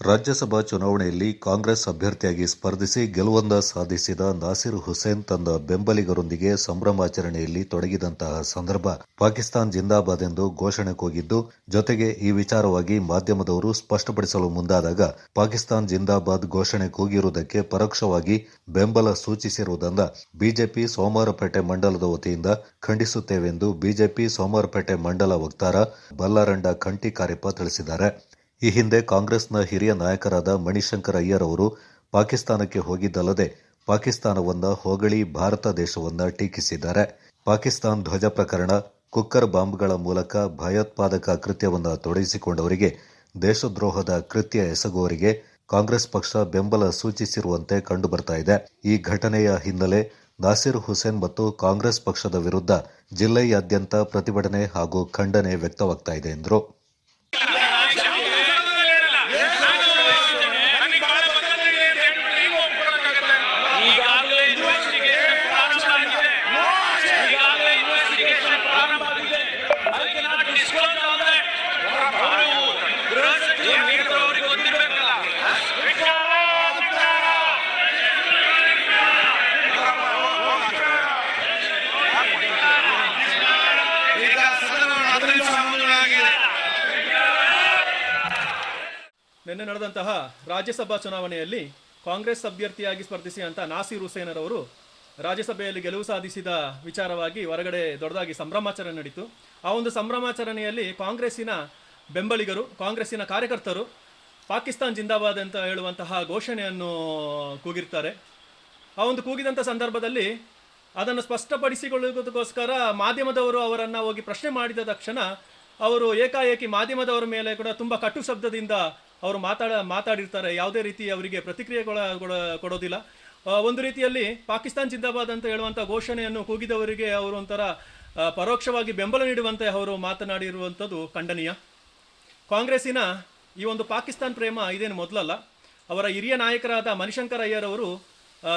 ರಾಜ್ಯಸಭಾ ಚುನಾವಣೆಯಲ್ಲಿ ಕಾಂಗ್ರೆಸ್ ಅಭ್ಯರ್ಥಿಯಾಗಿ ಸ್ಪರ್ಧಿಸಿ ಗೆಲುವೊಂದ ಸಾಧಿಸಿದ ನಾಸಿರ್ ಹುಸೇನ್ ತನ್ನ ಬೆಂಬಲಿಗರೊಂದಿಗೆ ಸಂಭ್ರಮಾಚರಣೆಯಲ್ಲಿ ತೊಡಗಿದಂತಹ ಸಂದರ್ಭ ಪಾಕಿಸ್ತಾನ್ ಜಿಂದಾಬಾದ್ ಎಂದು ಘೋಷಣೆ ಕೂಗಿದ್ದು, ಜೊತೆಗೆ ಈ ವಿಚಾರವಾಗಿ ಮಾಧ್ಯಮದವರು ಸ್ಪಷ್ಟಪಡಿಸಲು ಮುಂದಾದಾಗ ಪಾಕಿಸ್ತಾನ್ ಜಿಂದಾಬಾದ್ ಘೋಷಣೆ ಕೂಗಿರುವುದಕ್ಕೆ ಪರೋಕ್ಷವಾಗಿ ಬೆಂಬಲ ಸೂಚಿಸಿರುವುದನ್ನ ಬಿಜೆಪಿ ಸೋಮವಾರಪೇಟೆ ಮಂಡಲದ ವತಿಯಿಂದ ಖಂಡಿಸುತ್ತೇವೆಂದು ಬಿಜೆಪಿ ಸೋಮವಾರಪೇಟೆ ಮಂಡಲ ವಕ್ತಾರ ಬಲ್ಲಾರಂಡ ಖಂಟಿ ಕಾರ್ಯಪ್ಪ ತಿಳಿಸಿದ್ದಾರೆ. ಈ ಹಿಂದೆ ಕಾಂಗ್ರೆಸ್ನ ಹಿರಿಯ ನಾಯಕರಾದ ಮಣಿಶಂಕರ್ ಅಯ್ಯರ್ ಅವರು ಪಾಕಿಸ್ತಾನಕ್ಕೆ ಹೋಗಿದ್ದಲ್ಲದೆ ಪಾಕಿಸ್ತಾನವನ್ನ ಹೋಗಳಿ ಭಾರತ ದೇಶವನ್ನ ಟೀಕಿಸಿದ್ದಾರೆ. ಪಾಕಿಸ್ತಾನ್ ಧ್ವಜ ಪ್ರಕರಣ, ಕುಕ್ಕರ್ ಬಾಂಬ್ಗಳ ಮೂಲಕ ಭಯೋತ್ಪಾದಕ ಕೃತ್ಯವನ್ನು ತೊಡಗಿಸಿಕೊಂಡವರಿಗೆ, ದೇಶದ್ರೋಹದ ಕೃತ್ಯ ಎಸಗುವವರಿಗೆ ಕಾಂಗ್ರೆಸ್ ಪಕ್ಷ ಬೆಂಬಲ ಸೂಚಿಸಿರುವಂತೆ ಕಂಡುಬರ್ತಾ ಇದೆ. ಈ ಘಟನೆಯ ಹಿನ್ನೆಲೆ ನಾಸಿರ್ ಹುಸೇನ್ ಮತ್ತು ಕಾಂಗ್ರೆಸ್ ಪಕ್ಷದ ವಿರುದ್ಧ ಜಿಲ್ಲೆಯಾದ್ಯಂತ ಪ್ರತಿಭಟನೆ ಹಾಗೂ ಖಂಡನೆ ವ್ಯಕ್ತವಾಗ್ತಾ ಇದೆ ಎಂದರು. ನಿನ್ನೆ ನಡೆದಂತಹ ರಾಜ್ಯಸಭಾ ಚುನಾವಣೆಯಲ್ಲಿ ಕಾಂಗ್ರೆಸ್ ಅಭ್ಯರ್ಥಿಯಾಗಿ ಸ್ಪರ್ಧಿಸಿ ಅಂತ ನಾಸೀರ್ ಹುಸೇನರವರು ರಾಜ್ಯಸಭೆಯಲ್ಲಿ ಗೆಲುವು ಸಾಧಿಸಿದ ವಿಚಾರವಾಗಿ ಹೊರಗಡೆ ದೊಡ್ಡದಾಗಿ ಸಂಭ್ರಮಾಚರಣೆ ನಡೀತು. ಆ ಒಂದು ಸಂಭ್ರಮಾಚರಣೆಯಲ್ಲಿ ಕಾಂಗ್ರೆಸ್ಸಿನ ಬೆಂಬಲಿಗರು, ಕಾಂಗ್ರೆಸ್ಸಿನ ಕಾರ್ಯಕರ್ತರು ಪಾಕಿಸ್ತಾನ್ ಜಿಂದಾಬಾದ್ ಅಂತ ಹೇಳುವಂತಹ ಘೋಷಣೆಯನ್ನು ಕೂಗಿರ್ತಾರೆ. ಆ ಒಂದು ಕೂಗಿದಂಥ ಸಂದರ್ಭದಲ್ಲಿ ಅದನ್ನು ಸ್ಪಷ್ಟಪಡಿಸಿಕೊಳ್ಳುವುದಕ್ಕೋಸ್ಕರ ಮಾಧ್ಯಮದವರು ಅವರನ್ನು ಹೋಗಿ ಪ್ರಶ್ನೆ ಮಾಡಿದ ತಕ್ಷಣ ಅವರು ಏಕಾಏಕಿ ಮಾಧ್ಯಮದವರ ಮೇಲೆ ಕೂಡ ತುಂಬ ಕಟು ಶಬ್ದದಿಂದ ಅವರು ಮಾತಾಡ ಮಾತಾಡಿರ್ತಾರೆ. ಯಾವುದೇ ರೀತಿ ಅವರಿಗೆ ಪ್ರತಿಕ್ರಿಯೆ ಕೊಡ- ಕೊಡ- ಕೊಡೋದಿಲ್ಲ ಒಂದು ರೀತಿಯಲ್ಲಿ ಪಾಕಿಸ್ತಾನ್ ಜಿಂದಾಬಾದ್ ಅಂತ ಹೇಳುವಂಥ ಘೋಷಣೆಯನ್ನು ಕೂಗಿದವರಿಗೆ ಅವರು ಒಂಥರ ಪರೋಕ್ಷವಾಗಿ ಬೆಂಬಲ ನೀಡುವಂತೆ ಅವರು ಮಾತನಾಡಿರುವಂಥದ್ದು ಖಂಡನೀಯ. ಕಾಂಗ್ರೆಸ್ಸಿನ ಈ ಒಂದು ಪಾಕಿಸ್ತಾನ್ ಪ್ರೇಮ ಇದೇನು ಮೊದಲಲ್ಲ. ಅವರ ಹಿರಿಯ ನಾಯಕರಾದ ಮಣಿಶಂಕರ್ ಅಯ್ಯರ್ ಅವರು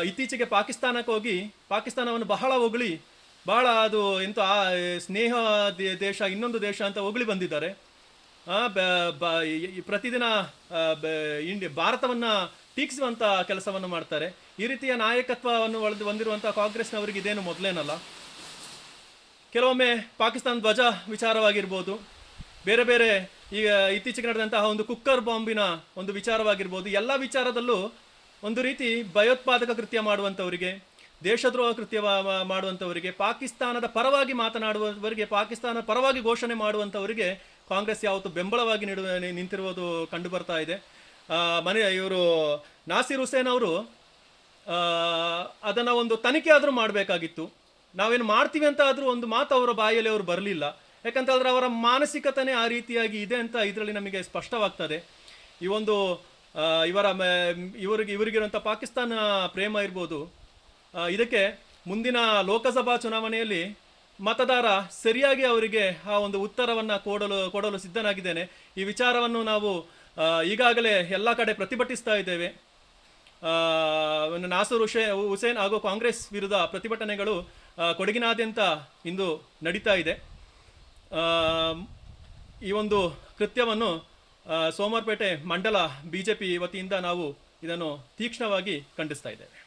ಇತ್ತೀಚೆಗೆ ಪಾಕಿಸ್ತಾನಕ್ಕೆ ಹೋಗಿ ಪಾಕಿಸ್ತಾನವನ್ನು ಬಹಳ ಹೊಗಳಿ ಬಹಳ ಅದು ಎಂತ ಆ, ಸ್ನೇಹ ದೇಶ ಇನ್ನೊಂದು ದೇಶ ಅಂತ ಹೊಗಳಿ ಬಂದಿದ್ದಾರೆ. ಪ್ರತಿದಿನ ಇಂಡಿ ಭಾರತವನ್ನ ಟೀಕಿಸುವಂತ ಕೆಲಸವನ್ನು ಮಾಡ್ತಾರೆ. ಈ ರೀತಿಯ ನಾಯಕತ್ವವನ್ನು ಒಳದು ಹೊಂದಿರುವಂಥ ಕಾಂಗ್ರೆಸ್ನವರಿಗೆ ಇದೇನು ಮೊದಲೇನಲ್ಲ. ಕೆಲವೊಮ್ಮೆ ಪಾಕಿಸ್ತಾನ ಧ್ವಜ ವಿಚಾರವಾಗಿರ್ಬೋದು. ಬೇರೆ ಬೇರೆ ಈಗ ಇತ್ತೀಚೆಗೆ ನಡೆದಂತಹ ಒಂದು ಕುಕ್ಕರ್ ಬಾಂಬಿನ ಒಂದು ವಿಚಾರವಾಗಿರ್ಬೋದು. ಎಲ್ಲ ವಿಚಾರದಲ್ಲೂ ಒಂದು ರೀತಿ ಭಯೋತ್ಪಾದಕ ಕೃತ್ಯ ಮಾಡುವಂಥವರಿಗೆ ದೇಶದ್ರೋಹ ಕೃತ್ಯ ಮಾಡುವಂಥವರಿಗೆ, ಪಾಕಿಸ್ತಾನದ ಪರವಾಗಿ ಮಾತನಾಡುವವರಿಗೆ, ಪಾಕಿಸ್ತಾನ ಪರವಾಗಿ ಘೋಷಣೆ ಮಾಡುವಂಥವರಿಗೆ ಕಾಂಗ್ರೆಸ್ ಯಾವತ್ತು ಬೆಂಬಲವಾಗಿ ನೀಡುವ ನಿಂತಿರುವುದು ಕಂಡು ಬರ್ತಾ ಇದೆ ಮನೆ, ಇವರು ನಾಸಿರ್ ಹುಸೇನ್ ಅವರು ಅದನ್ನು ಒಂದು ತನಿಖೆ ಆದರೂ ಮಾಡಬೇಕಾಗಿತ್ತು. ನಾವೇನು ಮಾಡ್ತೀವಿ ಅಂತ ಆದರೂ ಒಂದು ಮಾತು ಅವರ ಬಾಯಲ್ಲಿ ಅವರು ಬರಲಿಲ್ಲ. ಯಾಕಂತಂದ್ರೆ ಅವರ ಮಾನಸಿಕತೆನೇ ಆ ರೀತಿಯಾಗಿ ಇದೆ ಅಂತ ಇದರಲ್ಲಿ ನಮಗೆ ಸ್ಪಷ್ಟವಾಗ್ತದೆ. ಈ ಒಂದು ಇವರ ಇವರಿಗೆ, ಇವರಿಗಿರುವಂಥ ಪಾಕಿಸ್ತಾನ ಪ್ರೇಮ ಇರ್ಬೋದು ಇದಕ್ಕೆ ಮುಂದಿನ ಲೋಕಸಭಾ ಚುನಾವಣೆಯಲ್ಲಿ ಮತದಾರ ಸರಿಯಾಗಿ ಅವರಿಗೆ ಆ ಒಂದು ಉತ್ತರವನ್ನು ಕೊಡಲು ಕೊಡಲು ಸಿದ್ಧನಾಗಿದ್ದೇನೆ. ಈ ವಿಚಾರವನ್ನು ನಾವು ಈಗಾಗಲೇ ಎಲ್ಲ ಕಡೆ ಪ್ರತಿಭಟಿಸ್ತಾ ಇದ್ದೇವೆ. ನಾಸೂರ್ ಹುಸೇ, ಹುಸೇನ್ ಹಾಗೂ ಕಾಂಗ್ರೆಸ್ ವಿರುದ್ಧ ಪ್ರತಿಭಟನೆಗಳು ಕೊಡಗಿನಾದ್ಯಂತ ಇಂದು ನಡೀತಾ ಇದೆ. ಈ ಒಂದು ಕೃತ್ಯವನ್ನು ಸೋಮವಾರಪೇಟೆ ಮಂಡಲ ಬಿ ಜೆ ಪಿ ವತಿಯಿಂದ ನಾವು ಇದನ್ನು ತೀಕ್ಷ್ಣವಾಗಿ ಖಂಡಿಸ್ತಾ ಇದ್ದೇವೆ.